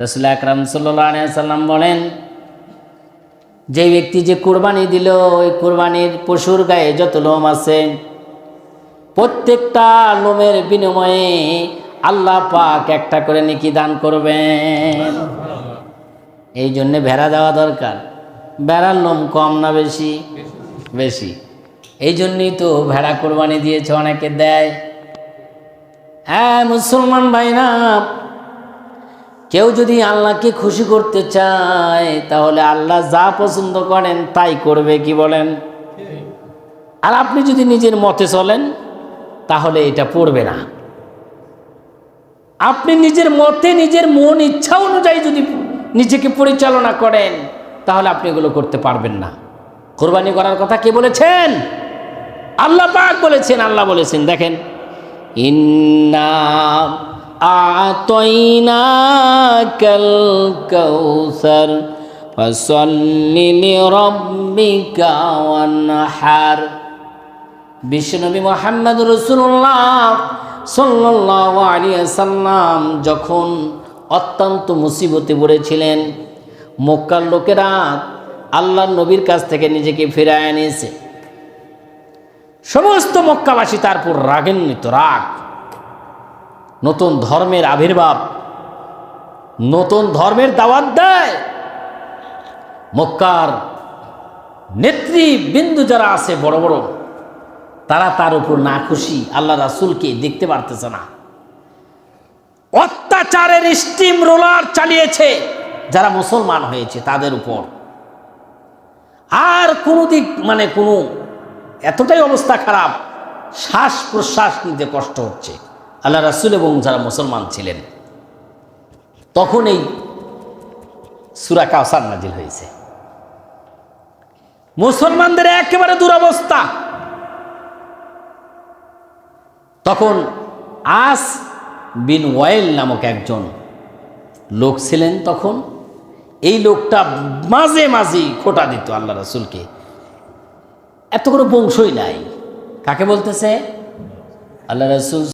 রসুল আকরাম সাল্লাম বলেন যে ব্যক্তি যে কোরবানি দিল, ওই কোরবানির পশুর গায়ে যত লোম আছে, প্রত্যেকটা লোমের বিনিময়ে আল্লাহ পাক একটা করে নেকি দান করবেন। এই জন্যে ভেড়া দেওয়া দরকার। ভেড়ার লোম কম না বেশি? বেশি। এই জন্যই তো ভেড়া কোরবানি দিয়েছে, অনেকে দেয়। হ্যাঁ মুসলমান ভাইরা কেউ যদি আল্লাহকে খুশি করতে চায়, তাহলে আল্লাহ যা পছন্দ করেন তাই করবে, কি বলেন? আর আপনি যদি নিজের মতে চলেন, তাহলে এটা পড়বে না। আপনি নিজের মতে, নিজের মন ইচ্ছা অনুযায়ী যদি নিজেকে পরিচালনা করেন, তাহলে আপনি এগুলো করতে পারবেন না। কোরবানি করার কথা কে বলেছেন? আল্লাহ পাক বলেছেন, আল্লাহ বলেছেন, দেখেন, ইন্না আতইনাকাল কাউসার, ফাসাল্লি লিরাব্বিকা ওয়ানহার। বিশ্বনবী মোহাম্মদ রসুল্লাহ সাল্লাহ সাল্লাম যখন অত্যন্ত মুসিবতে পড়েছিলেন, মক্কার লোকেরা আল্লাহ নবীর কাছ থেকে নিজেকে ফিরায় এনেছে। সমস্ত মক্কাবাসী তারপর রাগান্বিত, রাগ। নতুন ধর্মের আবির্ভাব, নতুন ধর্মের দাওয়াত দেয়। মক্কার নেতৃবৃন্দু যারা আছে, বড় বড়, তারা তার উপর না খুশি, আল্লাহ রাসুলকে দেখতে পারতেছে না। অত্যাচারের স্টিম রোলার চালিয়েছে, যারা মুসলমান হয়েছে তাদের উপর। আর কোনো দিক মানে কোনো এতটাই অবস্থা খারাপ শ্বাস প্রশ্বাস নিতে কষ্ট হচ্ছে। আল্লাহ রাসুল এবং যারা মুসলমান ছিলেন, তখন এই সুরা কাউসার নাজিল হয়েছে। মুসলমানদের একেবারে দুরবস্থা। তখন আস বিন ওয়েল নামক একজন লোক ছিলেন তখন। এই লোকটা মাঝে মাঝে খোটা দিত আল্লাহ রাসুলকে। এত কোনো বংশই নাই। কাকে বলতেছে? আল্লাহ রাসুল